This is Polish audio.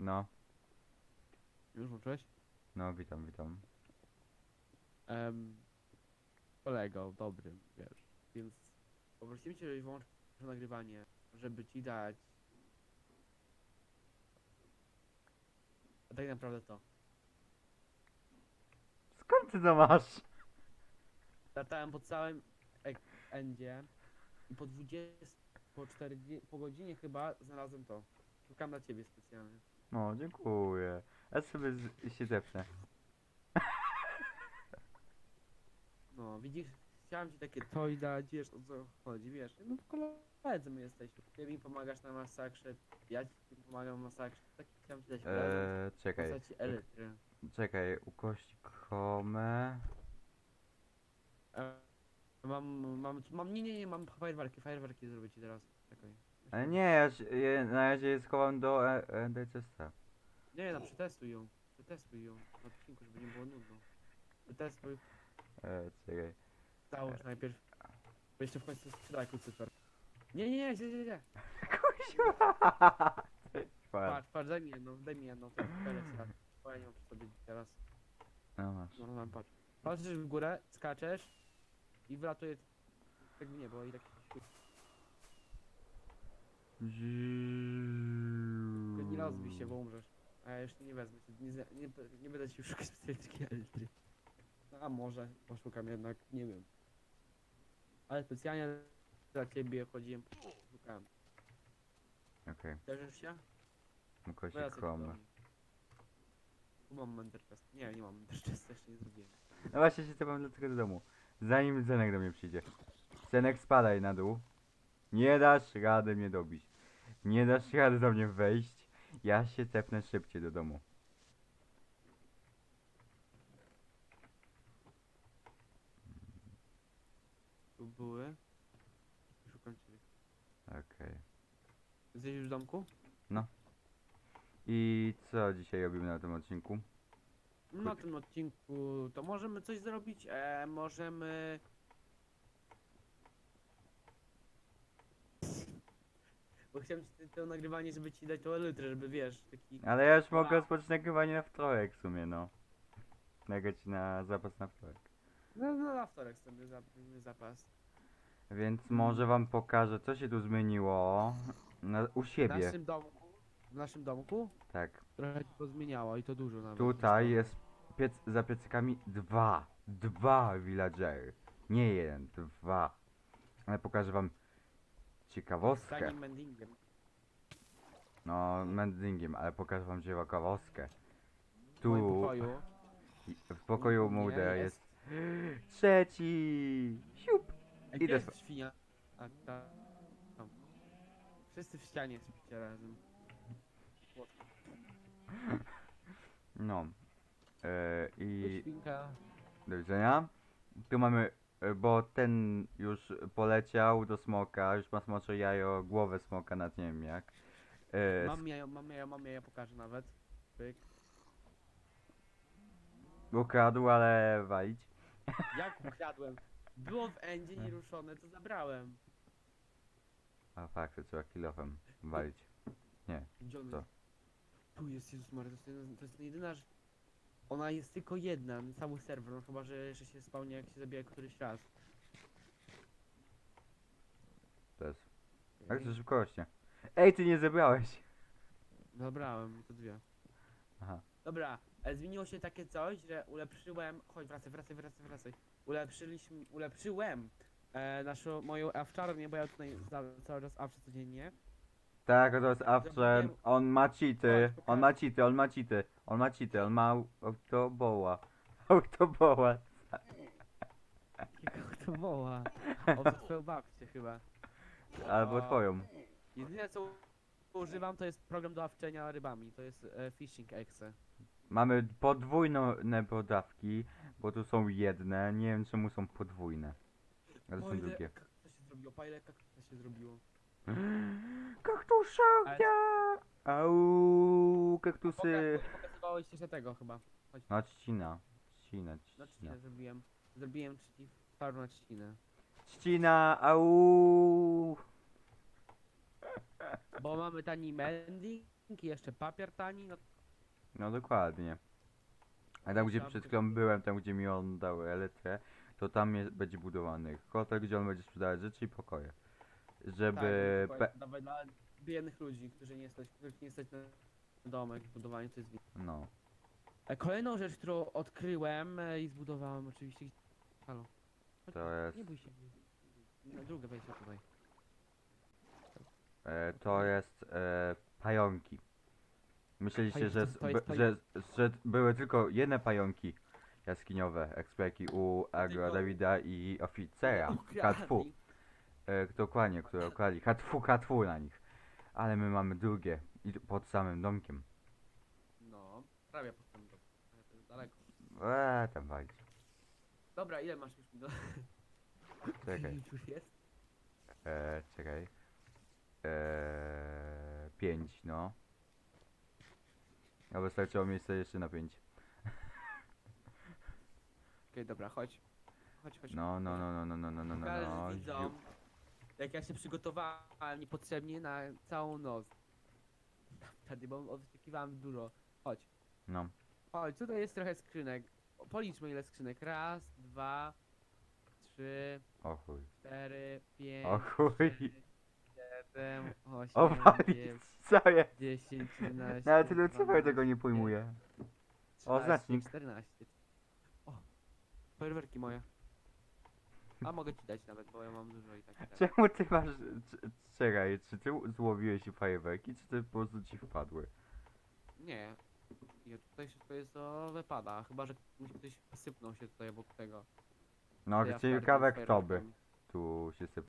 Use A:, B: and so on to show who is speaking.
A: No,
B: Już włączyłeś?
A: no, witam, witam.
B: Um, kolegą dobrym, wiesz. Więc poprosimy cię, żebyś włączył nagrywanie, żeby ci dać. A tak naprawdę to.
A: Skąd ty to masz?
B: Latałem po całym ek- endzie i po 20, po 40, po godzinie chyba znalazłem to. Szukam dla ciebie specjalnie.
A: O, dziękuję. Ja sobie z, się zepnę.
B: No, widzisz, chciałem ci takie coś dać, wiesz o co chodzi, wiesz. No koledzy my jesteśmy. Ty mi pomagasz na masakrze, ja ci pomagam na masakrze. Tak chciałem ci dać prezent.
A: Eee,
B: W
A: czekaj,
B: postaci elitry.
A: czekaj, ukośnik home.
B: E, mam, mam, mam, nie, nie, nie, mam fajerwerki, fajerwerki zrobię ci teraz. Czekaj.
A: E, nie, ja, się- je, na razie je schowam do e, e.
B: Nie, no przetestuj ją, przetestuj ją na odcinku, żeby nie było nudno. Przetestuj,
A: E, czekaj.
B: załóż najpierw. Bo jeszcze w końcu sprzedaj Lucyfer. Nie, nie, nie, nie, nie, nie.
A: Kuźwa!
B: Patrz, patrz, daj mi jedną, daj mi jedną, to. Bo ja nie mam przy sobie teraz.
A: No masz.
B: No, no, patrz. Patrzysz w górę, skaczesz i wylatuje tak w niebo i tak tylko nie rozbij się, bo umrzesz. A ja jeszcze nie wezmę nie, nie, nie będę ci szukać specjalnie elitry. No, a może poszukam jednak, nie wiem. Ale specjalnie dla ciebie chodziłem, szukałem.
A: Okej,
B: Cieszysz się?
A: ukośnik
B: Wracaj do domu. Tu mam mentor chest. Nie, nie mam mentor chest, jeszcze nie zrobiłem.
A: No właśnie się tepam dlatego do domu. Zanim Zenek do mnie przyjdzie. Zenek spadaj na dół. Nie dasz rady mnie dobić. Nie dasz rady do mnie wejść. Ja się tepnę szybciej do domu.
B: Tu były. Szukam ciebie.
A: Okej.
B: Jesteś już w domku?
A: I co dzisiaj robimy na tym odcinku?
B: Na tym odcinku to możemy coś zrobić, e, możemy... Bo chciałem ci to nagrywanie, żeby ci dać to elytrę, żeby wiesz, taki...
A: Ale ja już mogę rozpocząć nagrywanie na wtorek w sumie, no. Nagrać na zapas na wtorek.
B: No, no na wtorek sobie zapas.
A: Więc może wam pokażę, co się tu zmieniło na, u
B: W
A: siebie.
B: naszym domku, w naszym domku
A: Tak.
B: trochę się pozmieniało i to dużo nawet.
A: Tutaj jest piec, za piecykami dwa. Dwa villagery. Nie jeden, dwa. Ale pokażę wam ciekawostkę.
B: mendingiem.
A: No, mendingiem, ale pokażę wam ciekawostkę.
B: W
A: Tu,
B: pokoju.
A: w pokoju
B: u mnie
A: Mulder jest trzeci. Siup. Idę
B: Gdzie jest
A: sp-
B: świnia? A ta... Tam. Wszyscy w ścianie śpicie razem.
A: No. E, I
B: Świnka.
A: do widzenia. Tu mamy, bo ten już poleciał do smoka, już ma smocze jajo, głowę smoka na ziemniak. E,
B: Mam jajo, mam jajo, mam jajo, pokażę nawet. Pyk.
A: ukradł, ale walić.
B: Jak ukradłem? Było w endzie nieruszone, to zabrałem.
A: A fakt, to trzeba kilofem walić.
B: Gdzie on
A: Co?
B: jest? Tu jest Jezus Maria, to jest, to jest jedyna rzecz. Ona jest tylko jedna na cały serwer, no chyba, że jeszcze się spełnia jak się zabija któryś raz.
A: To jest. Jak to szybko rośnie. Ej, ty nie zebrałeś!
B: Zabrałem, to dwie.
A: Aha.
B: Dobra, e, zmieniło się takie coś, że ulepszyłem. Chodź, wracaj, wracaj, wracaj, wracaj. Ulepszyliśmy, ulepszyłem e, naszą moją awczarnię, bo ja tutaj za, cały czas awczę codziennie.
A: Tak, to jest.
B: Zrobiłem-
A: On ma cheaty. On ma cheaty, on ma cheaty. On ma cheaty, on ma autoboła. Autoboła.
B: Jak to woła? O, twoją babcię chyba.
A: Albo twoją.
B: Jedyne co używam to jest program do awczenia rybami, to jest e, Fishing Exe.
A: Mamy podwójne podawki, bo tu są jedne. Nie wiem czemu są podwójne. Ale są drugie.
B: jak to się zrobiło? Pa ile jak to się zrobiło?
A: Kaktuszaka! Au, kaktusy.
B: Poka- Pokazywałeś jeszcze tego chyba.
A: No trzcina. Trzcina,
B: Na
A: trzcina.
B: trzcinę zrobiłem. Zrobiłem trzci na trzcinę.
A: Trzcina, au.
B: Bo mamy tani mending skrzynki, jeszcze papier tani, no
A: No dokładnie. A tam gdzie
B: Trzeba
A: przed chwilą byłem, tam gdzie mi on dał elytrę, to tam jest, będzie budowany hotel, gdzie on będzie sprzedawać rzeczy i pokoje. Żeby...
B: tak,
A: pe-
B: dokładnie, dawaj dla biednych ludzi, którzy nie stać, których nie stać na domek, budowanie to jest win.
A: No.
B: E, Kolejną rzecz, którą odkryłem e, i zbudowałem oczywiście. Halo. Chodź,
A: To jest-
B: Nie bój się. Na drugie wejście tutaj.
A: E, to jest e, pająki. Myśleliście,
B: Pająki
A: że,
B: to-
A: s-
B: to jest
A: by- że, że były tylko jedne pająki jaskiniowe, eksperki u Agro
B: Tylko-
A: Davida i oficera,
B: Ukradli.
A: Hatfu. E, dokładnie, które ukradli. Hatfu, Hatfu na nich. Ale my mamy drugie, i pod samym domkiem.
B: No, prawie pod tym domem, ale to jest daleko.
A: Eee, tam walczy.
B: Dobra, ile masz już mi do...
A: Czekaj.
B: Już jest?
A: E, czekaj. E, pięć, no. A wystarczyło miejsce jeszcze na pięć.
B: Okej, dobra, chodź. Chodź, chodź.
A: No, no, no, no, no, no, no, no, no,
B: Pokażę
A: no.
B: widzom, jak ja się przygotowałem niepotrzebnie na całą noc. Wtedy, bo oczekiwałem dużo. Chodź.
A: No.
B: Chodź, tutaj jest trochę skrzynek. Policzmy ile skrzynek. Raz, dwa, trzy,
A: O chuj.
B: cztery, pięć,
A: O chuj.
B: siedem, osiem,
A: O walić,
B: dziewięć,
A: co jest?
B: dziesięć, jedenaście,
A: Nawet tyle cyfr
B: 12,
A: tego nie pojmuję. O,
B: 13,
A: znacznik.
B: 14. O, fajerwerki moje. A mogę ci dać nawet, bo ja mam dużo i tak. i tak.
A: Czemu ty masz... Czekaj, czy ty złowiłeś fajerwerki, czy ty po prostu ci wpadły?
B: Nie. Nie, tutaj wszystko jest do wypada, chyba że ktoś sypnął się tutaj obok tego.
A: No,
B: ja
A: ciekawe
B: wpadłem z
A: kto by
B: fajerwerkami.
A: tu się sypał.